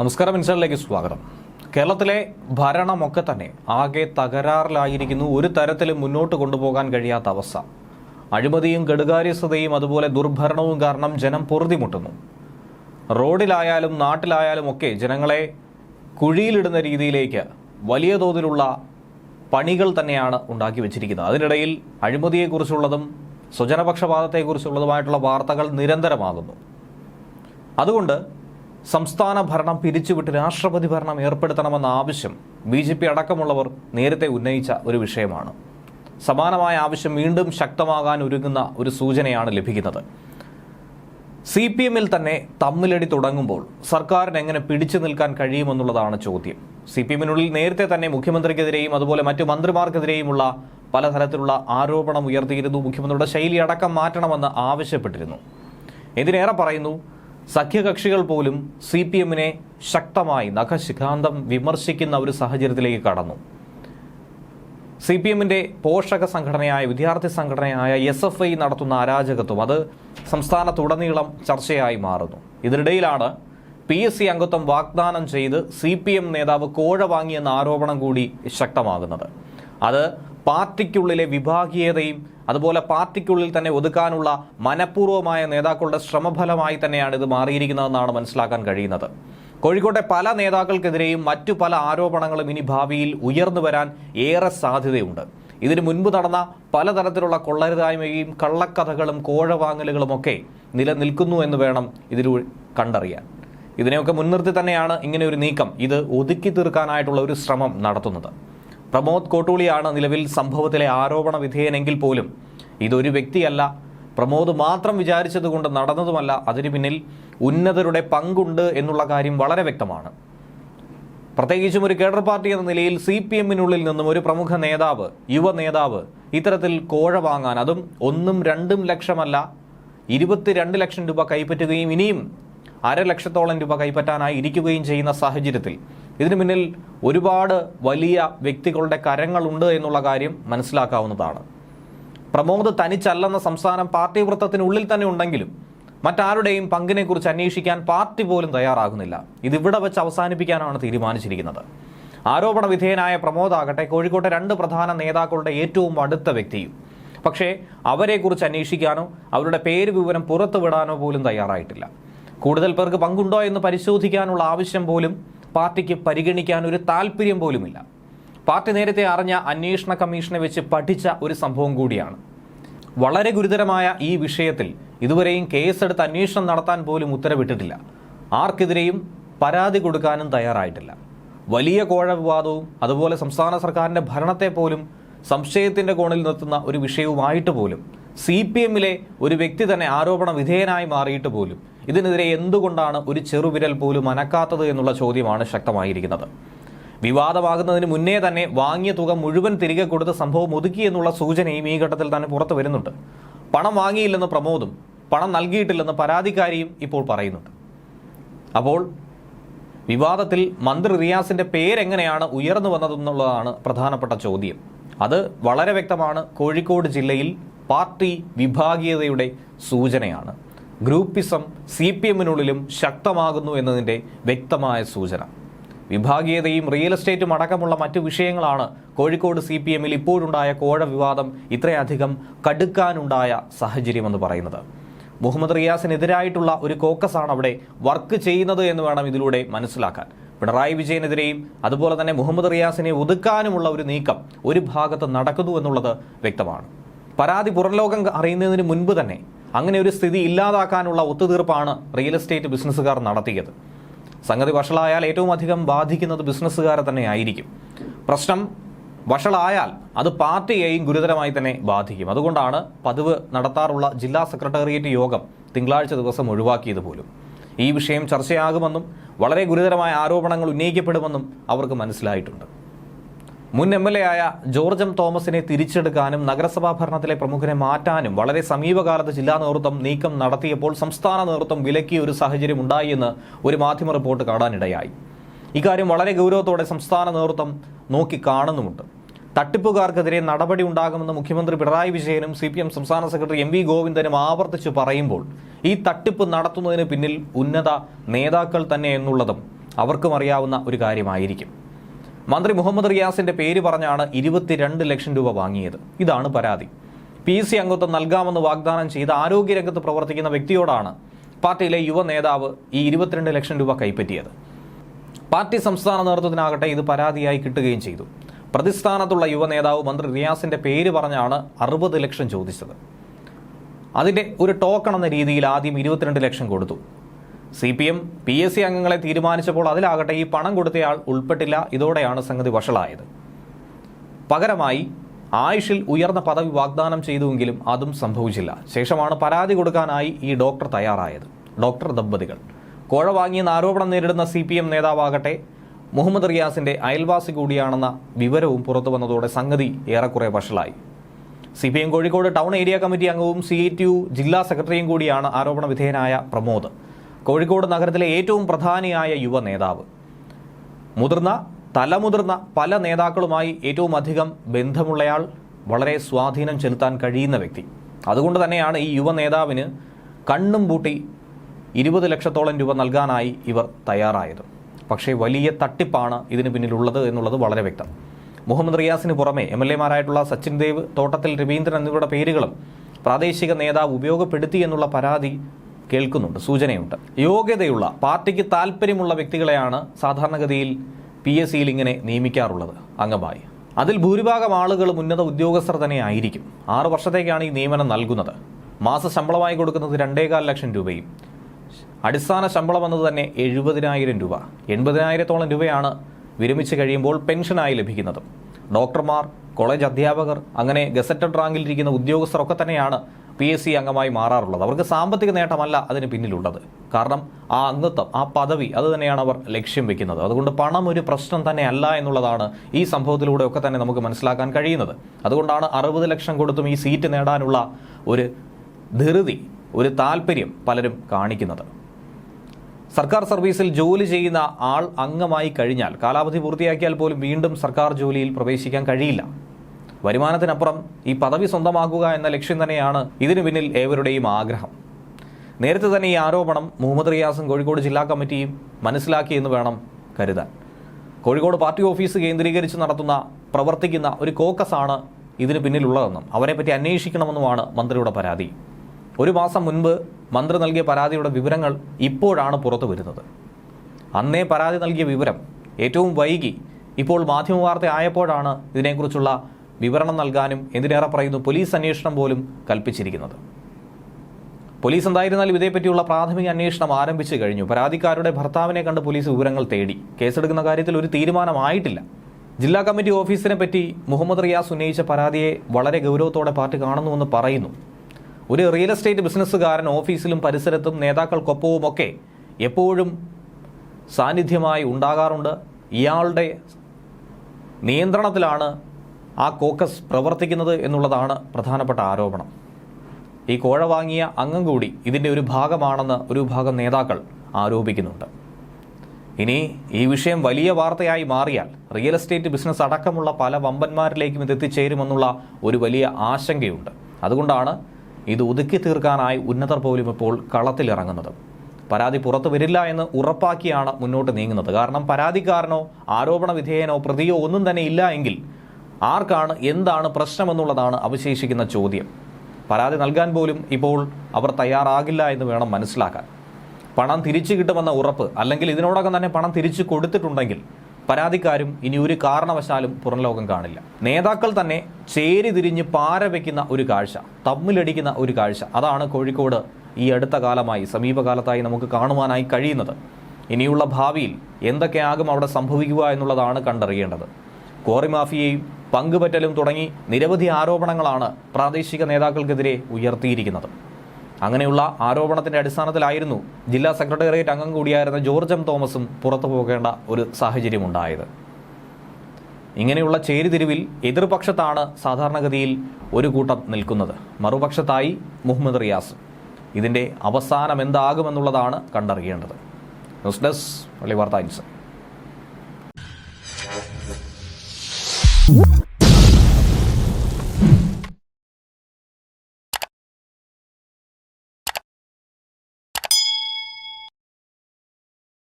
നമസ്കാരം ഇൻസൈഡിലേക്ക് സ്വാഗതം. കേരളത്തിലെ ഭരണമൊക്കെ തന്നെ ആകെ തകരാറിലായിരിക്കുന്നു. ഒരു തരത്തിലും മുന്നോട്ട് കൊണ്ടുപോകാൻ കഴിയാത്ത അവസ്ഥ. അഴിമതിയും കെടുകാര്യസ്ഥതയും അതുപോലെ ദുർഭരണവും കാരണം ജനം പൊറുതിമുട്ടുന്നു. റോഡിലായാലും നാട്ടിലായാലും ഒക്കെ ജനങ്ങളെ കുഴിയിലിടുന്ന രീതിയിലേക്ക് വലിയ തോതിലുള്ള പണികൾ തന്നെയാണ് ഉണ്ടാക്കി വെച്ചിരിക്കുന്നത്. അതിനിടയിൽ അഴിമതിയെക്കുറിച്ചുള്ളതും സ്വജനപക്ഷപാതത്തെക്കുറിച്ചുള്ളതുമായിട്ടുള്ള വാർത്തകൾ നിരന്തരമാകുന്നു. അതുകൊണ്ട് സംസ്ഥാന ഭരണം പിരിച്ചുവിട്ട് രാഷ്ട്രപതി ഭരണം ഏർപ്പെടുത്തണമെന്ന ആവശ്യം ബി ജെ പി അടക്കമുള്ളവർ നേരത്തെ ഉന്നയിച്ച ഒരു വിഷയമാണ്. സമാനമായ ആവശ്യം വീണ്ടും ശക്തമാകാൻ ഒരുങ്ങുന്ന ഒരു സൂചനയാണ് ലഭിക്കുന്നത്. സി പി എമ്മിൽ തന്നെ തമ്മിലടി തുടങ്ങുമ്പോൾ സർക്കാരിന് എങ്ങനെ പിടിച്ചു നിൽക്കാൻ കഴിയുമെന്നുള്ളതാണ് ചോദ്യം. സി പി എമ്മിനുള്ളിൽ നേരത്തെ തന്നെ മുഖ്യമന്ത്രിക്കെതിരെയും അതുപോലെ മറ്റു മന്ത്രിമാർക്കെതിരെയുമുള്ള പലതരത്തിലുള്ള ആരോപണം ഉയർത്തിയിരുന്നു. മുഖ്യമന്ത്രിയുടെ ശൈലി അടക്കം മാറ്റണമെന്ന് ആവശ്യപ്പെട്ടിരുന്നു. എന്തിനേറെ പറയുന്നു സഖ്യകക്ഷികൾ പോലും സി പി എമ്മിനെ ശക്തമായി നഖശിഖാന്തം വിമർശിക്കുന്ന ഒരു സാഹചര്യത്തിലേക്ക് കടന്നു. സി പി എമ്മിന്റെ പോഷക സംഘടനയായ വിദ്യാർത്ഥി സംഘടനയായ എസ് എഫ് ഐ നടത്തുന്ന അരാജകത്വം അത് സംസ്ഥാനത്തുടനീളം ചർച്ചയായി മാറുന്നു. ഇതിനിടയിലാണ് പി എസ് സി അംഗത്വം വാഗ്ദാനം ചെയ്ത് സി പി എം നേതാവ് കോഴ വാങ്ങിയെന്ന ആരോപണം കൂടി ശക്തമാകുന്നത്. അത് പാർട്ടിക്കുള്ളിലെ വിഭാഗീയതയും അതുപോലെ പാർട്ടിക്കുള്ളിൽ തന്നെ ഒതുക്കാനുള്ള മനഃപൂർവമായ നേതാക്കളുടെ ശ്രമഫലമായി തന്നെയാണ് ഇത് മാറിയിരിക്കുന്നതെന്നാണ് മനസ്സിലാക്കാൻ കഴിയുന്നത്. കോഴിക്കോട്ടെ പല നേതാക്കൾക്കെതിരെയും മറ്റു പല ആരോപണങ്ങളും ഇനി ഭാവിയിൽ ഉയർന്നു വരാൻ ഏറെ സാധ്യതയുണ്ട്. ഇതിനു മുൻപ് നടന്ന പലതരത്തിലുള്ള കൊള്ളരുതായ്മയും കള്ളക്കഥകളും കോഴവാങ്ങലുകളും ഒക്കെ നിലനിൽക്കുന്നു എന്ന് വേണം ഇതിലൂടെ കണ്ടറിയാൻ. ഇതിനെയൊക്കെ മുൻനിർത്തി തന്നെയാണ് ഇങ്ങനെ ഒരു നീക്കം. ഇത് ഒതുക്കി തീർക്കാനായിട്ടുള്ള ഒരു ശ്രമം നടത്തുന്നത്. പ്രമോദ് കോട്ടൂളിയാണ് നിലവിൽ സംഭവത്തിലെ ആരോപണ വിധേയനെങ്കിൽ പോലും ഇതൊരു വ്യക്തിയല്ല. പ്രമോദ് മാത്രം വിചാരിച്ചതുകൊണ്ട് നടന്നതുമല്ല. അതിനു പിന്നിൽ ഉന്നതരുടെ പങ്കുണ്ട് എന്നുള്ള കാര്യം വളരെ വ്യക്തമാണ്. പ്രത്യേകിച്ചും ഒരു കേഡർ പാർട്ടി എന്ന നിലയിൽ സി പി എമ്മിനുള്ളിൽ നിന്നും ഒരു പ്രമുഖ നേതാവ് യുവ നേതാവ് ഇത്തരത്തിൽ കോഴ വാങ്ങാൻ അതും ഒന്നും രണ്ടും ലക്ഷമല്ല ഇരുപത്തിരണ്ട് ലക്ഷം രൂപ കൈപ്പറ്റുകയും ഇനിയും അര ലക്ഷത്തോളം രൂപ കൈപ്പറ്റാനായി ഇരിക്കുകയും ചെയ്യുന്ന സാഹചര്യത്തിൽ ഇതിനു മുന്നിൽ ഒരുപാട് വലിയ വ്യക്തികളുടെ കരങ്ങളുണ്ട് എന്നുള്ള കാര്യം മനസ്സിലാക്കാവുന്നതാണ്. പ്രമോദ് തനിച്ചല്ലെന്ന സംസ്ഥാനം പാർട്ടി വൃത്തത്തിനുള്ളിൽ തന്നെ ഉണ്ടെങ്കിലും മറ്റാരുടെയും പങ്കിനെക്കുറിച്ച് അന്വേഷിക്കാൻ പാർട്ടി പോലും തയ്യാറാകുന്നില്ല. ഇതിവിടെ വെച്ച് അവസാനിപ്പിക്കാനാണ് തീരുമാനിച്ചിരിക്കുന്നത്. ആരോപണ വിധേയനായ പ്രമോദ് ആകട്ടെ കോഴിക്കോട്ടെ രണ്ട് പ്രധാന നേതാക്കളുടെ ഏറ്റവും അടുത്ത വ്യക്തിയും. പക്ഷേ അവരെക്കുറിച്ച് അന്വേഷിക്കാനോ അവരുടെ പേര് വിവരം പുറത്തുവിടാനോ പോലും തയ്യാറായിട്ടില്ല. കൂടുതൽ പേർക്ക് പങ്കുണ്ടോ എന്ന് പരിശോധിക്കാനുള്ള ആവശ്യം പോലും പാർട്ടിക്ക് പരിഗണിക്കാൻ ഒരു താല്പര്യം പോലുമില്ല. പാർട്ടി നേരത്തെ അറിഞ്ഞ അന്വേഷണ കമ്മീഷനെ വെച്ച് പഠിച്ച ഒരു സംഭവം കൂടിയാണ്. വളരെ ഗുരുതരമായ ഈ വിഷയത്തിൽ ഇതുവരെയും കേസെടുത്ത് അന്വേഷണം നടത്താൻ പോലും ഉത്തരവിട്ടിട്ടില്ല. ആർക്കെതിരെയും പരാതി കൊടുക്കാനും തയ്യാറായിട്ടില്ല. വലിയ കോഴ വിവാദവും അതുപോലെ സംസ്ഥാന സർക്കാരിന്റെ ഭരണത്തെ പോലും സംശയത്തിന്റെ കോണിൽ നിർത്തുന്ന ഒരു വിഷയവുമായിട്ട് പോലും സി ഒരു വ്യക്തി തന്നെ ആരോപണ വിധേയനായി മാറിയിട്ട് പോലും ഇതിനെതിരെ എന്തുകൊണ്ടാണ് ഒരു ചെറുവിരൽ പോലും അനക്കാത്തത് എന്നുള്ള ചോദ്യമാണ് ശക്തമായിരിക്കുന്നത്. വിവാദമാകുന്നതിന് മുന്നേ തന്നെ വാങ്ങിയ തുക മുഴുവൻ തിരികെ കൊടുത്ത് സംഭവം ഒതുക്കി എന്നുള്ള സൂചനയും ഈ ഘട്ടത്തിൽ തന്നെ പുറത്തു വരുന്നുണ്ട്. പണം വാങ്ങിയില്ലെന്ന് പ്രമോദും പണം നൽകിയിട്ടില്ലെന്ന് പരാതിക്കാരിയും ഇപ്പോൾ പറയുന്നുണ്ട്. അപ്പോൾ വിവാദത്തിൽ മന്ത്രി റിയാസിന്റെ പേരെങ്ങനെയാണ് ഉയർന്നു വന്നതെന്നുള്ളതാണ് പ്രധാനപ്പെട്ട ചോദ്യം. അത് വളരെ വ്യക്തമാണ്. കോഴിക്കോട് ജില്ലയിൽ പാർട്ടി വിഭാഗീയതയുടെ സൂചനയാണ്. ഗ്രൂപ്പിസം സി പി എമ്മിനുള്ളിലും ശക്തമാകുന്നു എന്നതിന്റെ വ്യക്തമായ സൂചന. വിഭാഗീയതയും റിയൽ എസ്റ്റേറ്റും അടക്കമുള്ള മറ്റു വിഷയങ്ങളാണ് കോഴിക്കോട് സി പി എമ്മിൽ ഇപ്പോഴുണ്ടായ കോഴ വിവാദം ഇത്രയധികം കടുക്കാനുണ്ടായ സാഹചര്യമെന്ന് പറയുന്നത്. മുഹമ്മദ് റിയാസിനെതിരായിട്ടുള്ള ഒരു കോക്കസാണ് അവിടെ വർക്ക് ചെയ്യുന്നത് എന്ന് വേണം ഇതിലൂടെ മനസ്സിലാക്കാൻ. പിണറായി വിജയനെതിരെയും അതുപോലെ തന്നെ മുഹമ്മദ് റിയാസിനെ ഒതുക്കാനുമുള്ള ഒരു നീക്കം ഒരു ഭാഗത്ത് നടക്കുന്നു എന്നുള്ളത് വ്യക്തമാണ്. പരാതി പുറംലോകം അറിയുന്നതിന് മുൻപ് തന്നെ അങ്ങനെ ഒരു സ്ഥിതി ഇല്ലാതാക്കാനുള്ള ഒത്തുതീർപ്പാണ് റിയൽ എസ്റ്റേറ്റ് ബിസിനസ്സുകാർ നടത്തിയത്. സംഗതി വഷളായാൽ ഏറ്റവും അധികം ബാധിക്കുന്നത് ബിസിനസ്സുകാരെ തന്നെ ആയിരിക്കും. പ്രശ്നം വഷളായാൽ അത് പാർട്ടിയെയും ഗുരുതരമായി തന്നെ ബാധിക്കും. അതുകൊണ്ടാണ് പതിവ് നടത്താറുള്ള ജില്ലാ സെക്രട്ടേറിയറ്റ് യോഗം തിങ്കളാഴ്ച ദിവസം ഒഴിവാക്കിയത് പോലും. ഈ വിഷയം ചർച്ചയാകുമെന്നും വളരെ ഗുരുതരമായ ആരോപണങ്ങൾ ഉന്നയിക്കപ്പെടുമെന്നും അവർക്ക് മനസ്സിലായിട്ടുണ്ട്. മുൻ എം എൽ എ ആയ ജോർജ് എം തോമസിനെ തിരിച്ചെടുക്കാനും നഗരസഭാ ഭരണത്തിലെ പ്രമുഖരെ മാറ്റാനും വളരെ സമീപകാലത്ത് ജില്ലാ നേതൃത്വം നീക്കം നടത്തിയപ്പോൾ സംസ്ഥാന നേതൃത്വം വിലക്കിയ ഒരു സാഹചര്യം ഉണ്ടായി എന്ന് ഒരു മാധ്യമ റിപ്പോർട്ട് കാണാനിടയായി. ഇക്കാര്യം വളരെ ഗൗരവത്തോടെ സംസ്ഥാന നേതൃത്വം നോക്കി കാണുന്നുമുണ്ട്. തട്ടിപ്പുകാർക്കെതിരെ നടപടി ഉണ്ടാകുമെന്ന് മുഖ്യമന്ത്രി പിണറായി വിജയനും സി പി എം സംസ്ഥാന സെക്രട്ടറി എം വി ഗോവിന്ദനും ആവർത്തിച്ചു പറയുമ്പോൾ ഈ തട്ടിപ്പ് നടത്തുന്നതിന് പിന്നിൽ ഉന്നത നേതാക്കൾ തന്നെ എന്നുള്ളതും അവർക്കും അറിയാവുന്ന ഒരു കാര്യമായിരിക്കും. മന്ത്രി മുഹമ്മദ് റിയാസിന്റെ പേര് പറഞ്ഞാണ് ഇരുപത്തിരണ്ട് ലക്ഷം രൂപ വാങ്ങിയത്. ഇതാണ് പരാതി. പി സി അംഗത്വം നൽകാമെന്ന് വാഗ്ദാനം ചെയ്ത് ആരോഗ്യരംഗത്ത് പ്രവർത്തിക്കുന്ന വ്യക്തിയോടാണ് പാർട്ടിയിലെ യുവ നേതാവ് ഈ ഇരുപത്തിരണ്ട് ലക്ഷം രൂപ കൈപ്പറ്റിയത്. പാർട്ടി സംസ്ഥാന നേതൃത്വത്തിനാകട്ടെ ഇത് പരാതിയായി കിട്ടുകയും ചെയ്തു. പ്രതിസ്ഥാനത്തുള്ള യുവ നേതാവ് മന്ത്രി റിയാസിന്റെ പേര് പറഞ്ഞാണ് അറുപത് ലക്ഷം ചോദിച്ചത്. അതിന്റെ ഒരു ടോക്കൺ എന്ന രീതിയിൽ ആദ്യം ഇരുപത്തിരണ്ട് ലക്ഷം കൊടുത്തു. C P M P S C അംഗങ്ങളെ തീരുമാനിച്ചപ്പോൾ അതിലാകട്ടെ ഈ പണം കൊടുത്തയാൾ ഉൾപ്പെട്ടില്ല. ഇതോടെയാണ് സംഗതി വഷളായത്. പകരമായി ആയുഷിൽ ഉയർന്ന പദവി വാഗ്ദാനം ചെയ്തുവെങ്കിലും അതും സംഭവിച്ചില്ല. ശേഷമാണ് പരാതി കൊടുക്കാനായി ഈ ഡോക്ടർ തയ്യാറായത്. ഡോക്ടർ ദമ്പതികൾ. കോഴ വാങ്ങിയെന്ന ആരോപണം നേരിടുന്ന സി പി എം നേതാവാകട്ടെ മുഹമ്മദ് റിയാസിന്റെ അയൽവാസി കൂടിയാണെന്ന വിവരവും പുറത്തു വന്നതോടെ സംഗതി ഏറെക്കുറെ വഷളായി. C P M Kozhikode town area committee അംഗവും സി ടി യു ജില്ലാ സെക്രട്ടറിയും കൂടിയാണ് ആരോപണ വിധേയനായ പ്രമോദ്. കോഴിക്കോട് നഗരത്തിലെ ഏറ്റവും പ്രധാനിയായ യുവ നേതാവ്. മുതിർന്ന തലമുതിർന്ന പല നേതാക്കളുമായി ഏറ്റവും അധികം ബന്ധമുള്ളയാൾ വളരെ സ്വാധീനം ചെലുത്താൻ കഴിയുന്ന വ്യക്തി. അതുകൊണ്ട് തന്നെയാണ് ഈ യുവ നേതാവിന് കണ്ണും പൂട്ടി ഇരുപത് ലക്ഷത്തോളം രൂപ നൽകാനായി ഇവർ തയ്യാറായത്. പക്ഷേ വലിയ തട്ടിപ്പാണ് ഇതിന് പിന്നിലുള്ളത് എന്നുള്ളത് വളരെ വ്യക്തം. മുഹമ്മദ് റിയാസിന് പുറമെ എം എൽ എമാരായിട്ടുള്ള സച്ചിൻ ദേവ് തോട്ടത്തിൽ രവീന്ദ്രൻ എന്നിവരുടെ പേരുകളും പ്രാദേശിക നേതാവ് ഉപയോഗപ്പെടുത്തി എന്നുള്ള പരാതി കേൾക്കുന്നുണ്ട് സൂചനയുണ്ട്. യോഗ്യതയുള്ള പാർട്ടിക്ക് താല്പര്യമുള്ള വ്യക്തികളെയാണ് സാധാരണഗതിയിൽ പി എസ് സിയിൽ ഇങ്ങനെ നിയമിക്കാറുള്ളത്. അംഗമായി. അതിൽ ഭൂരിഭാഗം ആളുകളും ഉന്നത ഉദ്യോഗസ്ഥർ തന്നെ ആയിരിക്കും. ആറു വർഷത്തേക്കാണ് ഈ നിയമനം നൽകുന്നത്. മാസ ശമ്പളമായി കൊടുക്കുന്നത് രണ്ടേകാൽ ലക്ഷം രൂപയും അടിസ്ഥാന ശമ്പളം എന്നത് തന്നെ എഴുപതിനായിരം രൂപ. എൺപതിനായിരത്തോളം രൂപയാണ് വിരമിച്ച് കഴിയുമ്പോൾ പെൻഷനായി ലഭിക്കുന്നത്. ഡോക്ടർമാർ കോളേജ് അധ്യാപകർ അങ്ങനെ ഗസറ്റഡ് ഉദ്യോഗസ്ഥർ ഒക്കെ തന്നെയാണ് പി എസ് സി അംഗമായി മാറാറുള്ളത്. അവർക്ക് സാമ്പത്തിക നേട്ടമല്ല അതിന് പിന്നിലുള്ളത്. കാരണം ആ അംഗത്വം ആ പദവി അത് തന്നെയാണ് അവർ ലക്ഷ്യം വെക്കുന്നത്. അതുകൊണ്ട് പണം ഒരു പ്രശ്നം തന്നെ അല്ല എന്നുള്ളതാണ് ഈ സംഭവത്തിലൂടെ ഒക്കെ തന്നെ നമുക്ക് മനസ്സിലാക്കാൻ കഴിയുന്നത്. അതുകൊണ്ടാണ് അറുപത് ലക്ഷം കൊടുത്തും ഈ സീറ്റ് നേടാനുള്ള ഒരു ധൃതി ഒരു താല്പര്യം പലരും കാണിക്കുന്നത്. സർക്കാർ സർവീസിൽ ജോലി ചെയ്യുന്ന ആൾ അംഗമായി കഴിഞ്ഞാൽ കാലാവധി പൂർത്തിയാക്കിയാൽ പോലും വീണ്ടും സർക്കാർ ജോലിയിൽ പ്രവേശിക്കാൻ കഴിയില്ല. വരുമാനത്തിനപ്പുറം ഈ പദവി സ്വന്തമാക്കുക എന്ന ലക്ഷ്യം തന്നെയാണ് ഇതിനു പിന്നിൽ ഏവരുടെയും ആഗ്രഹം. നേരത്തെ തന്നെ ഈ ആരോപണം മുഹമ്മദ് റിയാസും കോഴിക്കോട് ജില്ലാ കമ്മിറ്റിയും മനസ്സിലാക്കിയെന്ന് വേണം കരുതാൻ. കോഴിക്കോട് പാർട്ടി ഓഫീസ് കേന്ദ്രീകരിച്ച് നടത്തുന്ന പ്രവർത്തിക്കുന്ന ഒരു കോക്കസാണ് ഇതിന് പിന്നിലുള്ളതെന്നും അവരെപ്പറ്റി അന്വേഷിക്കണമെന്നുമാണ് മന്ത്രിയുടെ പരാതി. ഒരു മാസം മുൻപ് മന്ത്രി നൽകിയ പരാതിയുടെ വിവരങ്ങൾ ഇപ്പോഴാണ് പുറത്തു വരുന്നത്. അന്നേ പരാതി നൽകിയ വിവരം ഏറ്റവും വൈകി ഇപ്പോൾ മാധ്യമവാർത്ത ആയപ്പോഴാണ് ഇതിനെക്കുറിച്ചുള്ള വിവരണം നൽകാനും എന്തിനേറെ പറയുന്നു പോലീസ് അന്വേഷണം പോലും കൽപ്പിച്ചിരിക്കുന്നത്. പോലീസ് എന്തായിരുന്നാലും ഇതേപ്പറ്റിയുള്ള പ്രാഥമിക അന്വേഷണം ആരംഭിച്ചു കഴിഞ്ഞു. പരാതിക്കാരുടെ ഭർത്താവിനെ കണ്ട് പോലീസ് വിവരങ്ങൾ തേടി. കേസെടുക്കുന്ന കാര്യത്തിൽ ഒരു തീരുമാനമായിട്ടില്ല. ജില്ലാ കമ്മിറ്റി ഓഫീസിനെ പറ്റി മുഹമ്മദ് റിയാസ് ഉന്നയിച്ച പരാതിയെ വളരെ ഗൗരവത്തോടെ പാർട്ടി കാണുന്നുവെന്ന് പറയുന്നു. ഒരു റിയൽ എസ്റ്റേറ്റ് ബിസിനസ്സുകാരൻ ഓഫീസിലും പരിസരത്തും നേതാക്കൾക്കൊപ്പവുമൊക്കെ എപ്പോഴും സാന്നിധ്യമായി ഉണ്ടാകാറുണ്ട്. ഇയാളുടെ നിയന്ത്രണത്തിലാണ് ആ കോക്കസ് പ്രവർത്തിക്കുന്നത് എന്നുള്ളതാണ് പ്രധാനപ്പെട്ട ആരോപണം. ഈ കോഴ വാങ്ങിയ അംഗം കൂടി ഇതിന്റെ ഒരു ഭാഗമാണെന്ന് ഒരു വിഭാഗം നേതാക്കൾ ആരോപിക്കുന്നുണ്ട്. ഇനി ഈ വിഷയം വലിയ വാർത്തയായി മാറിയാൽ റിയൽ എസ്റ്റേറ്റ് ബിസിനസ് അടക്കമുള്ള പല വമ്പന്മാരിലേക്കും ഇത് എത്തിച്ചേരുമെന്നുള്ള ഒരു വലിയ ആശങ്കയുണ്ട്. അതുകൊണ്ടാണ് ഇത് ഒതുക്കി തീർക്കാനായി ഉന്നതർ പോലും ഇപ്പോൾ കളത്തിലിറങ്ങുന്നത് പരാതി പുറത്തു വരില്ല എന്ന് ഉറപ്പാക്കിയാണ് മുന്നോട്ട് നീങ്ങുന്നത്. കാരണം പരാതിക്കാരനോ ആരോപണ വിധേയനോ പ്രതിയോ ഒന്നും തന്നെ ഇല്ല എങ്കിൽ ആർക്കാണ് എന്താണ് പ്രശ്നമെന്നുള്ളതാണ് അവശേഷിക്കുന്ന ചോദ്യം. പരാതി നൽകാൻ പോലും ഇപ്പോൾ അവർ തയ്യാറാകില്ല എന്ന് വേണം മനസ്സിലാക്കാൻ. പണം തിരിച്ചു കിട്ടുമെന്ന ഉറപ്പ് അല്ലെങ്കിൽ ഇതിനോടകം തന്നെ പണം തിരിച്ചു കൊടുത്തിട്ടുണ്ടെങ്കിൽ പരാതിക്കാരും ഇനി ഒരു കാരണവശാലും പുറം ലോകം കാണില്ല. നേതാക്കൾ തന്നെ ചേരി തിരിഞ്ഞ് പാര വയ്ക്കുന്ന ഒരു കാഴ്ച തമ്മിലടിക്കുന്ന ഒരു കാഴ്ച. അതാണ് കോഴിക്കോട് ഈ അടുത്ത കാലമായി സമീപകാലത്തായി നമുക്ക് കാണുവാനായി കഴിയുന്നത്. ഇനിയുള്ള ഭാവിയിൽ എന്തൊക്കെയാകും അവിടെ സംഭവിക്കുക എന്നുള്ളതാണ് കണ്ടറിയേണ്ടത്. കോറി മാഫിയയും പങ്കുപറ്റലും തുടങ്ങി നിരവധി ആരോപണങ്ങളാണ് പ്രാദേശിക നേതാക്കൾക്കെതിരെ ഉയർത്തിയിരിക്കുന്നത്. അങ്ങനെയുള്ള ആരോപണത്തിന്റെ അടിസ്ഥാനത്തിലായിരുന്നു ജില്ലാ സെക്രട്ടേറിയറ്റ് അംഗം കൂടിയായിരുന്ന ജോർജ് എം തോമസും പുറത്തു പോകേണ്ട ഒരു സാഹചര്യമുണ്ടായത്. ഇങ്ങനെയുള്ള ചേരിതിരിവിൽ എതിർപക്ഷത്താണ് സാധാരണഗതിയിൽ ഒരു കൂട്ടം നിൽക്കുന്നത്. മറുപക്ഷത്തായി മുഹമ്മദ് റിയാസ്. ഇതിന്റെ അവസാനം എന്താകുമെന്നുള്ളതാണ് കണ്ടറിയേണ്ടത്. ന്യൂസ് ഡെസ്ക് പള്ളി വാർത്ത Whoop!